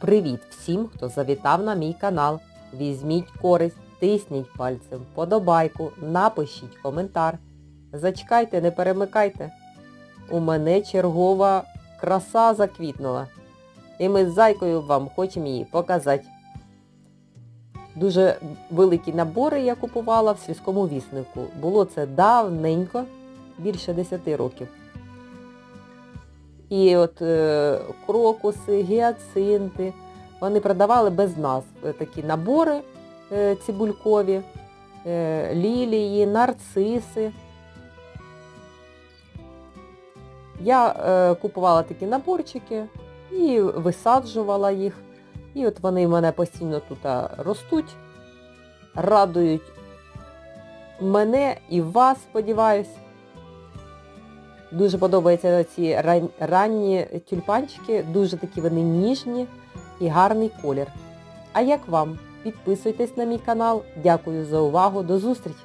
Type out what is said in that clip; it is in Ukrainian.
Привіт всім, хто завітав на мій канал. Візьміть користь, тисніть пальцем, подобайку, напишіть коментар. Зачекайте, не перемикайте. У мене чергова краса заквітнула. І ми з зайкою вам хочемо її показати. Дуже великі набори я купувала в сільському віснику. Було це давненько, більше 10 років. І от е, крокуси, гіацинти, вони продавали без назв е, такі набори е, цибулькові, лілії, нарциси. Я купувала такі наборчики і висаджувала їх. І от вони в мене постійно тут ростуть, радують мене і вас, сподіваюсь. Дуже подобаються ці ран- ранні тюльпанчики, дуже такі вони ніжні і гарний колір. А як вам? Підписуйтесь на мій канал. Дякую за увагу. До зустрічі!